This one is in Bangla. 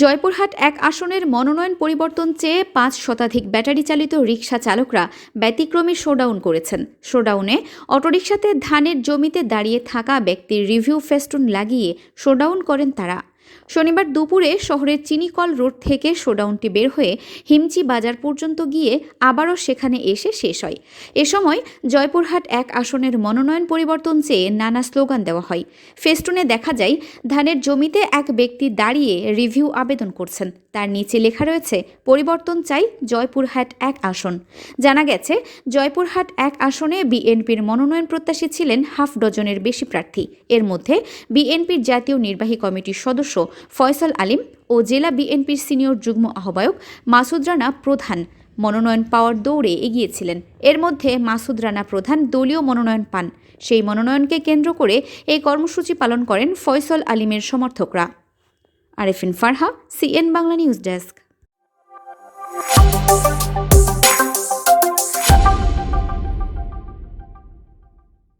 জয়পুরহাট এক আসনের মনোনয়ন পরিবর্তন চেয়ে পাঁচ শতাধিক ব্যাটারি চালিত রিক্সা চালকরা ব্যতিক্রমী শোডাউন করেছেন। শোডাউনে অটোরিকশাতে ধানের জমিতে দাঁড়িয়ে থাকা ব্যক্তির রিভিউ ফেস্টুন লাগিয়ে শোডাউন করেন তারা। শনিবার দুপুরে শহরের চিনিকল রোড থেকে শোডাউনটি বের হয়ে হিমচি বাজার পর্যন্ত গিয়ে আবারও সেখানে এসে শেষ হয়। এ সময় জয়পুরহাট এক আসনের মনোনয়ন পরিবর্তন চেয়ে নানা স্লোগান দেওয়া হয়। ফেস্টুনে দেখা যায়, ধানের জমিতে এক ব্যক্তি দাঁড়িয়ে রিভিউ আবেদন করছেন। তার নিচে লেখা রয়েছে, পরিবর্তন চাই জয়পুরহাট এক আসন। জানা গেছে, জয়পুরহাট এক আসনে বিএনপির মনোনয়ন প্রত্যাশী ছিলেন হাফ ডজনের বেশি প্রার্থী। এর মধ্যে বিএনপির জাতীয় নির্বাহী কমিটির সদস্য ফয়সাল আলিম ও জেলা বিএনপির সিনিয়র যুগ্ম আহ্বায়ক মাসুদ রানা প্রধান মনোনয়ন পাওয়ার দৌড়ে এগিয়েছিলেন। এর মধ্যে মাসুদ রানা প্রধান দলীয় মনোনয়ন পান। সেই মনোনয়নকে কেন্দ্র করে এই কর্মসূচি পালন করেন ফয়সল আলিমের সমর্থকরা। Arefin Farha, CN Bangla news desk.